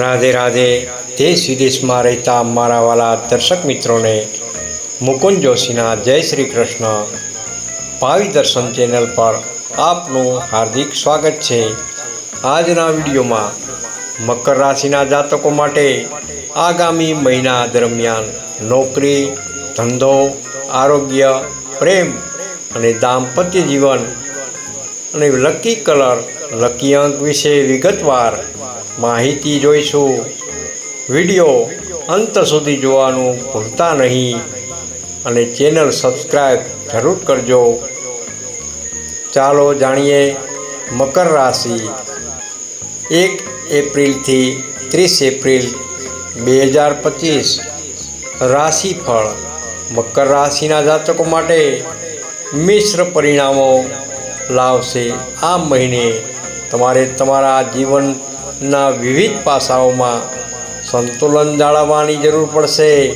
રાધે રાધે દેશ વિદેશમાં રહેતા મારા વાલા દર્શક મિત્રોને, મુકુંદ જોશીના જય શ્રી કૃષ્ણ. ભાવિ દર્શન ચેનલ પર આપનું હાર્દિક સ્વાગત છે. આજના વિડીયોમાં મકર રાશિના જાતકો માટે આગામી મહિના દરમિયાન નોકરી, ધંધો, આરોગ્ય, પ્રેમ અને દાંપત્ય જીવન અને લકી કલર, લકી અંક વિશે વિગતવાર માહિતી જોઈશું. વીડિયો અંત સુધી જોવાનું ભૂલતા નહીં અને ચેનલ સબસ્ક્રાઈબ જરૂર કરજો. ચાલો જાણીએ મકર રાશિ. એક એપ્રિલથી ત્રીસ એપ્રિલ બે હજાર પચીસ. રાશિફળ મકર રાશિના જાતકો માટે મિશ્ર પરિણામો લાવશે આ મહિને. તમારે તમારા જીવનના વિવિધ પાસાઓમાં સંતુલન જાળવવાની જરૂર પડશે.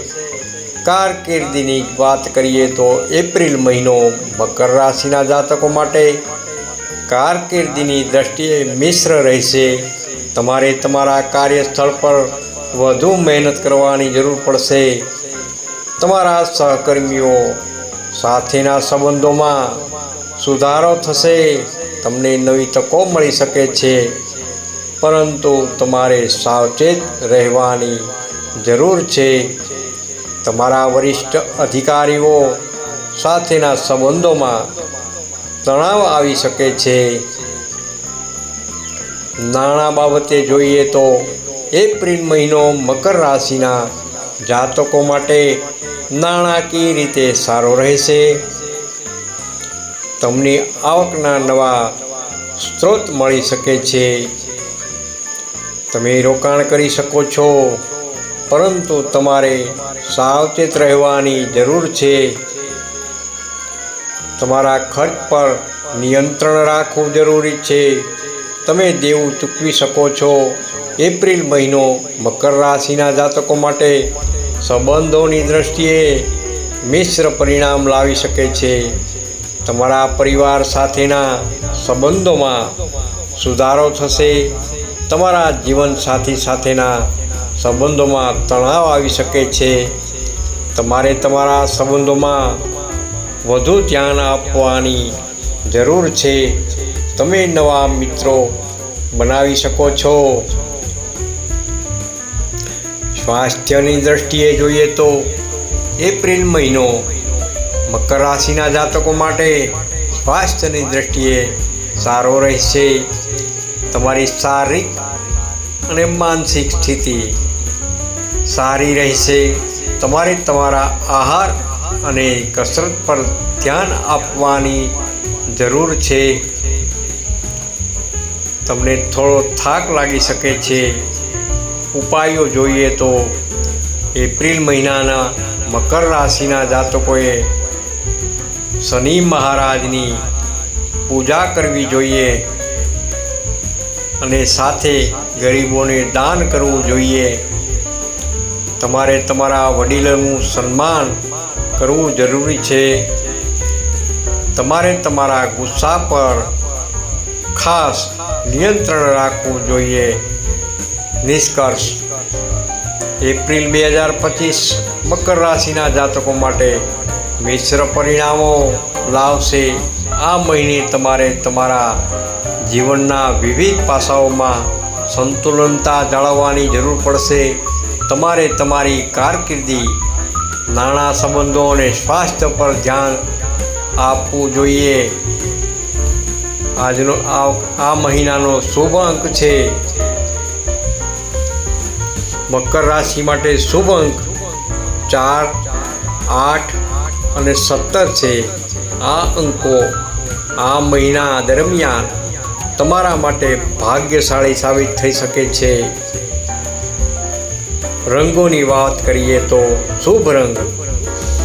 કારકિર્દીની વાત કરીએ તો એપ્રિલ મહિનો મકર રાશિના જાતકો માટે કારકિર્દીની દ્રષ્ટિએ મિશ્ર રહેશે. તમારે તમારા કાર્યસ્થળ પર વધુ મહેનત કરવાની જરૂર પડશે. તમારા સહકર્મીઓ સાથેના સંબંધોમાં સુધારો થશે. તમને નવી તકો મળી શકે છે. પરંતુ તમારે સાવચેત રહેવાની જરૂર છે. તમારા વરિષ્ઠ અધિકારીઓ સાથેના સંબંધોમાં તણાવ આવી શકે છે. નાણાં બાબતે જોઈએ તો એપ્રિલ મહિનો મકર રાશિના જાતકો માટે નાણાકીય રીતે સારો રહેશે. તમને આવકના નવા સ્ત્રોત મળી શકે છે. તમે રોકાણ કરી શકો છો. પરંતુ તમારે સાવચેત રહેવાની જરૂર છે. તમારા ખર્ચ પર નિયંત્રણ રાખવું જરૂરી છે. તમે દેવું ચૂકવી શકો છો. એપ્રિલ મહિનો મકર રાશિના જાતકો માટે સંબંધોની દ્રષ્ટિએ મિશ્ર પરિણામ લાવી શકે છે. તમારા પરિવાર સાથેના સંબંધોમાં સુધારો થશે. તમારા જીવનસાથી સાથેના સંબંધોમાં તણાવ આવી શકે છે. તમારે તમારા સંબંધોમાં વધુ ધ્યાન આપવાની જરૂર છે. તમે નવા મિત્રો બનાવી શકો છો. સ્વાસ્થ્યની દ્રષ્ટિએ જોઈએ તો એપ્રિલ મહિનો મકર રાશિના જાતકો માટે સ્વાસ્થ્યની દ્રષ્ટિએ સારો રહેશે. તમારી શારીરિક અને માનસિક સ્થિતિ સારી રહેશે. તમારે તમારા આહાર અને કસરત પર ધ્યાન આપવાની જરૂર છે. તમને થોડો થાક લાગી શકે છે. ઉપાયો જોઈએ તો એપ્રિલ મહિનાના મકર રાશિના જાતકોએ શનિ મહારાજની પૂજા કરવી જોઈએ. અને સાથે ગરીબોને દાન કરવું જોઈએ. તમારે તમારા વડીલોનું સન્માન કરવું જરૂરી છે. તમારે તમારા ગુસ્સા પર ખાસ નિયંત્રણ રાખવું જોઈએ. નિષ્કર્ષ, એપ્રિલ બે હજાર પચીસ મકર રાશિના જાતકો માટે મિશ્ર પરિણામો લાવશે. આ મહિને તમારે તમારા જીવનના વિવિધ પાસાઓમાં સંતુલનતા જાળવવાની જરૂર પડશે. તમારે તમારી કારકિર્દી, નાણાં સંબંધો અને સ્વાસ્થ્ય પર ધ્યાન આપવું જોઈએ. આજનો આ મહિનાનો શુભ અંક છે. મકર રાશિ માટે શુભ અંક ચાર, આઠ અને સત્તર છે. આ અંકો આ મહિના દરમિયાન તમારા માટે ભાગ્યશાળી સાબિત થઈ શકે છે. રંગોની વાત કરીએ તો શુભ રંગ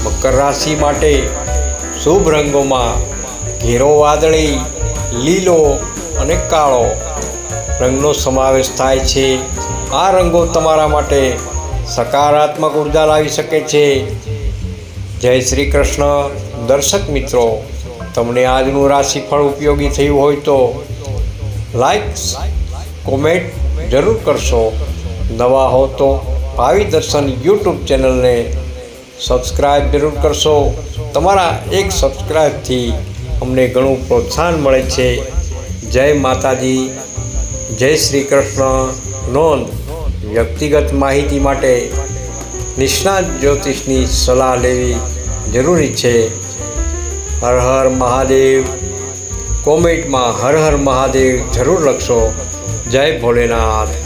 મકર રાશિ માટે શુભ રંગોમાં ઘેરો વાદળી, લીલો અને કાળો રંગનો સમાવેશ થાય છે. આ રંગો તમારા માટે સકારાત્મક ઊર્જા લાવી શકે છે. જય શ્રી કૃષ્ણ. દર્શક મિત્રો, તમને આજનું રાશિફળ ઉપયોગી થયું હોય તો લાઈક કોમેન્ટ જરૂર કરશો. નવા હો તો ભાવિ દર્શન યુટ્યુબ ચેનલને સબસ્ક્રાઈબ જરૂર કરશો. તમારા એક સબસ્ક્રાઈબથી અમને ઘણું પ્રોત્સાહન મળે છે. જય માતાજી, જય શ્રી કૃષ્ણ. નોંધ, વ્યક્તિગત માહિતી માટે નિષ્ણાત જ્યોતિષની સલાહ લેવી જરૂરી છે. હર હર મહાદેવ. કોમેન્ટમાં હર હર મહાદેવ જરૂર લખશો. જય ભોલેનાથ.